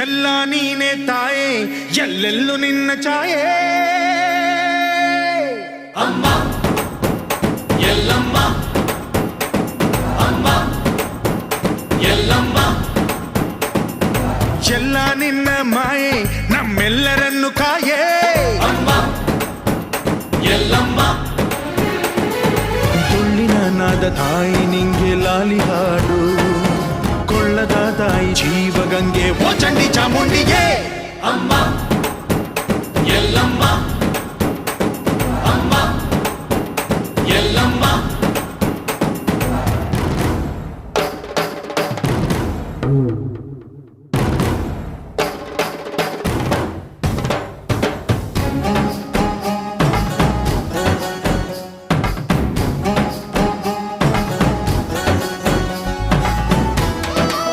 ಎಲ್ಲ ನೀನೆ ತಾಯೇ ಎಲ್ಲೆಲ್ಲೂ ನಿನ್ನ ಛಾಯೆ ಅಮ್ಮ ಎಲ್ಲಮ್ಮ ಅಮ್ಮ ಎಲ್ಲಮ್ಮ ಎಲ್ಲ ನಿನ್ನ ಮಾಯೆ ನಮ್ಮೆಲ್ಲರನ್ನು ಕಾಯೇ ಅಮ್ಮ ಎಲ್ಲಮ್ಮ ತುಳ್ಳಿನ ನಾದ ತಾಯಿ ನಿಂಗೆ ಲಾಲಿ ಹಾಡು ಕೊಳ್ಳದ ತಾಯಿ ಜೀವಗಂಗೆ ಓ ಚಂಡಿ ಚಾಮುಂಡಿಗೆ ಅಮ್ಮ ಎಲ್ಲಮ್ಮ ಅಮ್ಮ ಎಲ್ಲಮ್ಮ